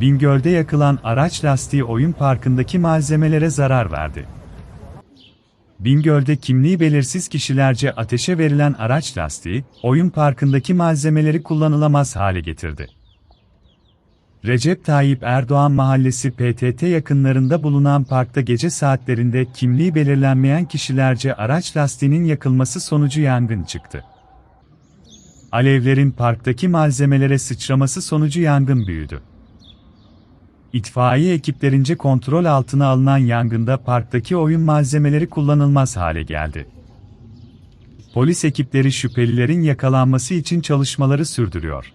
Bingöl'de yakılan araç lastiği oyun parkındaki malzemelere zarar verdi. Bingöl'de kimliği belirsiz kişilerce ateşe verilen araç lastiği, oyun parkındaki malzemeleri kullanılamaz hale getirdi. Recep Tayyip Erdoğan Mahallesi PTT yakınlarında bulunan parkta gece saatlerinde kimliği belirlenmeyen kişilerce araç lastiğinin yakılması sonucu yangın çıktı. Alevlerin parktaki malzemelere sıçraması sonucu yangın büyüdü. İtfaiye ekiplerince kontrol altına alınan yangında parktaki oyun malzemeleri kullanılmaz hale geldi. Polis ekipleri şüphelilerin yakalanması için çalışmaları sürdürüyor.